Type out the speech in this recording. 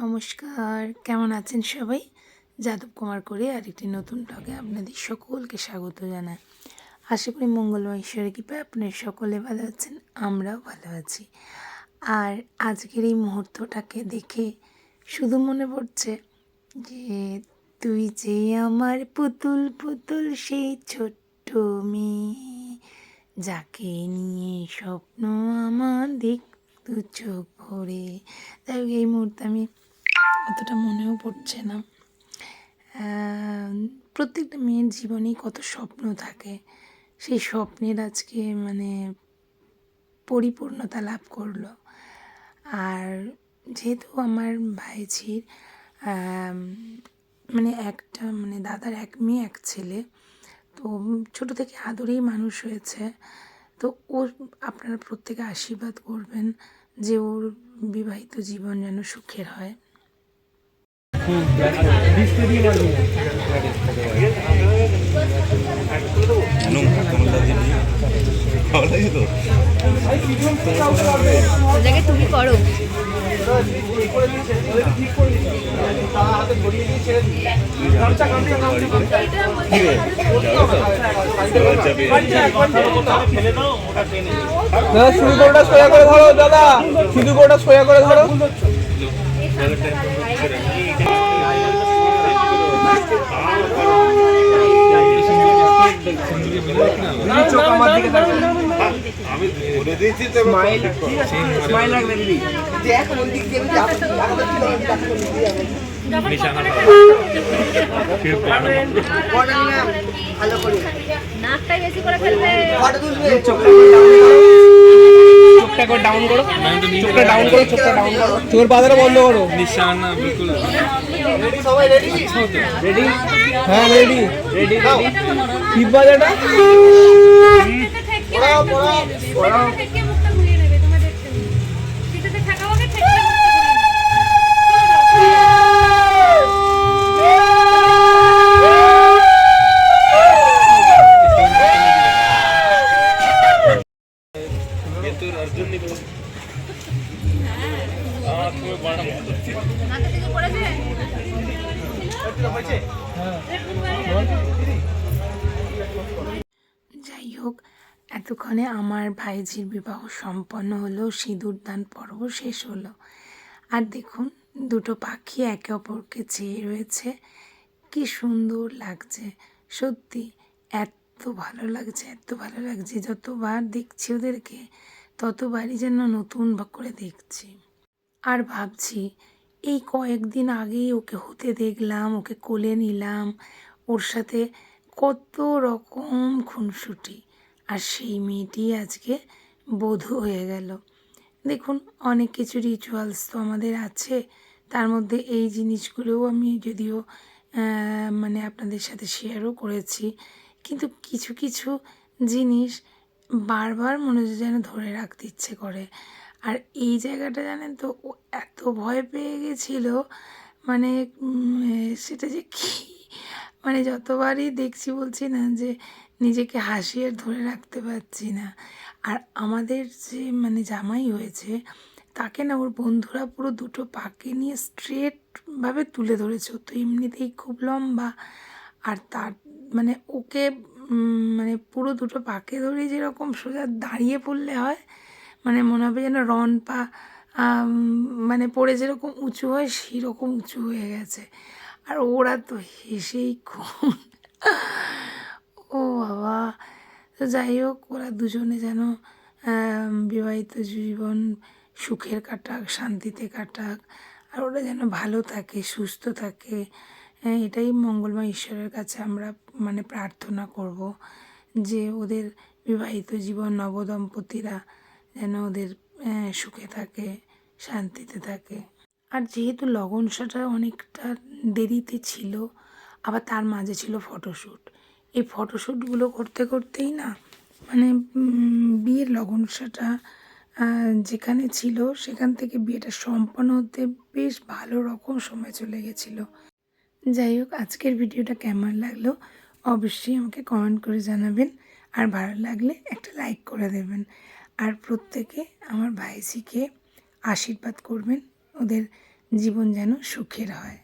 নমস্কার, কেমন আছেন সবাই? যাদব কুমার করে আরেকটি নতুন টকে আপনাদের সকলকে স্বাগত জানাই। আশা করি মঙ্গলময় ঈশ্বরের কৃপায় আপনার সকলে ভালো আছেন, আমরাও ভালো আছি। আর আজকের এই মুহূর্তটাকে দেখে শুধু মনে পড়ছে যে, তুই যে আমার পুতুল পুতুল সেই ছোট্ট মেয়ে, যাকে নিয়ে স্বপ্ন আমার দেখ দু চোখ ভরে। হোক, এই মুহূর্তে আমি অতটা মনেও পড়ছে না। প্রত্যেকটা মেয়ের জীবনেই কত স্বপ্ন থাকে। সেই স্বপ্নের আজকে মানে পরিপূর্ণতা লাভ করল। আর যেহেতু আমার ভাইঝির মানে একটা মানে দাদার এক মেয়ে, এক ছেলে, তো ছোট থেকে আদরেই মানুষ হয়েছে। তো ওর আপনারা প্রত্যেকে আশীর্বাদ করবেন যে ওর বিবাহিত জীবন যেন সুখের হয় নুন কেমন লাগছে ভালো লাগে তো ওটাকে তুমি করো। শুধু কোটা সোয়া করে ধরো দাদা। শুধু কোটা সোয়া করে ধরো চোখ আমার দিকে তাকাও। স্মাইল স্মাইল রাখবে দিদি নাকটাই বেশি করে ফেলবে চোখটা করে। ডাউন করো। চোখটা ডাউন করো চোখটা ডাউন করো। চোখের পাতাটা বন্ধ করো। রেডি হ্যাঁ রেডি রেডি রেডি কি বাজাটা থেকে মুখটা ঘুরিয়ে নেই শীতেতে থাকা পড়েছে? যাই হোক এতক্ষণে আমার ভাইঝির বিবাহ সম্পন্ন হলো, সিঁদুর দান পর্ব শেষ হলো। আর দেখুন, দুটো পাখি একে অপরকে চেয়ে রয়েছে। কি সুন্দর লাগছে। সত্যি, এত ভালো লাগছে, এত ভালো লাগছে। যতবার দেখছি ওদেরকে, ততবারই যেন নতুন করে দেখছি। আর ভাবছি, এই কয়েকদিন আগেই ওকে হতে দেখলাম, ওকে কোলে নিলাম। ওর সাথে কত রকম খুনসুটি। আর সেই মেয়েটি আজকে বধূ হয়ে গেল। দেখুন, অনেক কিছু রিচুয়ালস তো আমাদের আছে। তার মধ্যে এই জিনিসগুলোও আমি যদিও মানে আপনাদের সাথে শেয়ারও করেছি। কিন্তু কিছু কিছু জিনিস বারবার মনে হচ্ছে যেন ধরে রাখতে ইচ্ছে করে। আর এই জায়গাটা জানেন তো, ও এত ভয় পেয়ে গেছিল মানে সেটা যে কী? মানে যতবারই দেখছি বলছি না যে নিজেকে হাসিয়ে ধরে রাখতে পারছি না। আর আমাদের যে মানে জামাই হয়েছে, তাকে না ওর বন্ধুরা পুরো দুটো পাকে নিয়ে স্ট্রেটভাবে তুলে ধরেছে। তো এমনিতেই খুব লম্বা। আর তার মানে ওকে মানে পুরো দুটো পাকে ধরে যেরকম সোজা দাঁড়িয়ে পড়লে হয় মানে মনে হবে যেন রন পা মানে পড়ে যেরকম উঁচু হয়, সেরকম উঁচু হয়ে গেছে। আর ওরা তো হেসেই বাবা তো যাই হোক ওরা দুজনে যেন বিবাহিত জীবন সুখের কাটাক শান্তিতে কাটাক আর ওরা যেন ভালো থাকে সুস্থ থাকে হ্যাঁ, এটাই মঙ্গলময় ঈশ্বরের কাছে আমরা মানে প্রার্থনা করব যে ওদের বিবাহিত জীবন নবদম্পতিরা যেন ওদের সুখে থাকে শান্তিতে থাকে। আর যেহেতু লগনসাটা অনেকটা দেরিতে ছিল আবার তার মাঝে ছিল ফটোশ্যুট এই ফটোশ্যুটগুলো করতে করতেই না মানে বিয়ের লগনসাটা যেখানে ছিল, সেখান থেকে বিয়েটা সম্পন্ন হতে বেশ ভালো রকম সময় চলে গেছিল। যাই হোক, আজকের ভিডিওটা কেমন লাগল অবশ্যই আমাকে কমেন্ট করে জানাবেন, আর ভালো লাগলে একটা লাইক করে দেবেন। আর প্রত্যেকে আমার ভাইজিকে আশীর্বাদ করবেন, ওদের জীবন যেন সুখের হয়।